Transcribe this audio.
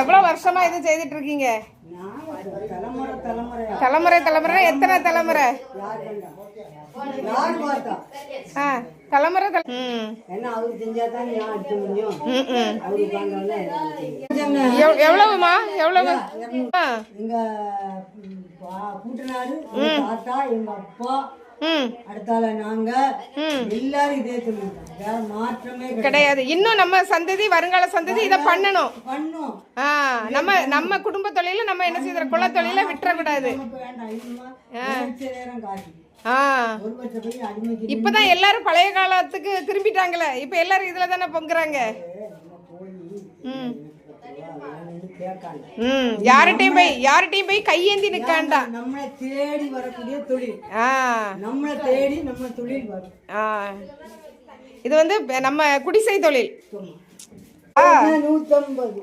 எவ்வளவு வருஷமா இது செய்துட்டு இருக்கீங்க? தலைமுறை தலைமுறை எத்தனை தலைமுறை? ஆ தலைமுறை எவ்வளவுமா? எவ்வளவு? எங்க கூட்டனாரு எங்க அப்பா அடுத்தால நாங்க எல்லாரும் இதே வேற மாற்றமே கிடையாது. இன்னும் நம்ம சந்ததி வருங்கால சந்ததி இதை பண்ணணும். பண்ணோம். நம்ம நம்ம குடும்ப தொழில நம்ம என்ன செய்யற குல தொழில போய் அடிமைக்கு இப்பதான் எல்லாரும் பழைய காலத்துக்கு திரும்பிட்டாங்களே. இப்ப எல்லாரும் இதுல தானே பொங்குறாங்க ம் யார்கிட்டயும் போய் யார்கிட்டயும் போய் கையேந்தி நிக்காண்டா? நம்மளை தேடி வரக்கூடிய தொழில். ஆ. நம்மளை தேடி நம்ம தொழில் வரும். ஆ. இது வந்து நம்ம குடிசை தொழில். ஆ. நூத்தம்பது.